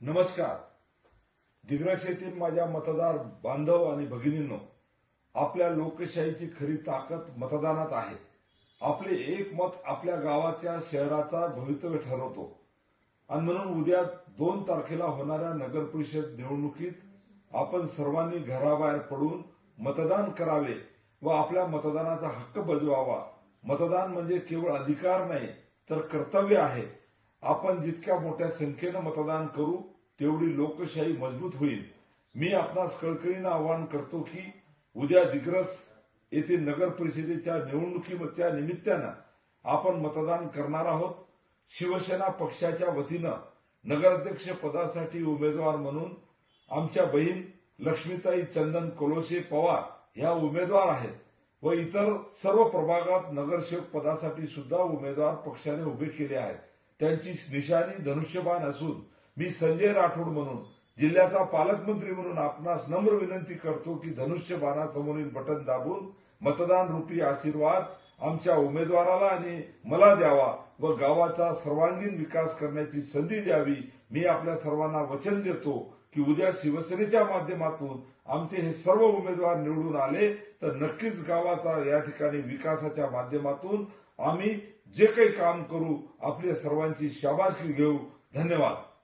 नमस्कार. दिग्रस येथील माझ्या मतदार बांधव आणि भगिनींनो आपल्या लोकशाहीची खरी ताकद मतदानात आहे. आपले एक मत आपल्या गावाच्या शहराचा भवितव्य ठरवतो. आणि म्हणून उद्या दोन तारखेला होणाऱ्या नगर परिषद निवडणुकीत आपण सर्वांनी घराबाहेर पडून मतदान करावे व आपल्या मतदानाचा हक्क बजवावा. मतदान म्हणजे केवळ अधिकार नाही तर कर्तव्य आहे. आपण जितक्या मोठ्या संख्येनं मतदान करू तेवढी लोकशाही मजबूत होईल. मी आपणास कळकळीनं आवाहन करतो की उद्या दिग्रस येथील नगर परिषदेच्या निवडणुकीच्या निमित्तानं आपण मतदान करणार आहोत. शिवसेना पक्षाच्या वतीनं नगराध्यक्ष पदासाठी उमेदवार म्हणून आमच्या बहीण लक्ष्मीताई चंदन कोलोसे पवार ह्या उमेदवार आहेत व इतर सर्व प्रभागात नगरसेवक पदासाठी सुद्धा उमेदवार पक्षाने उभे केले आहेत. त्यांची निशाणी धनुष्यबाण असून मी संजय राठोड म्हणून जिल्ह्याचा पालकमंत्री म्हणून आपणास नम्र विनंती करतो की धनुष्यबाणासमोरील बटन दाबून मतदान रूपी आशीर्वाद आमच्या उमेदवाराला आणि मला द्यावा व गावाचा सर्वांगीण विकास करण्याची संधी द्यावी. मी आपल्या सर्वांना वचन देतो की उद्या शिवसेनेच्या माध्यमातून आमचे हे सर्व उमेदवार निवडून आले तर नक्कीच गावाचा या ठिकाणी विकासाच्या माध्यमातून आम्ही जे काही काम करू आपल्या सर्वांची शाबासकी घेऊ. धन्यवाद.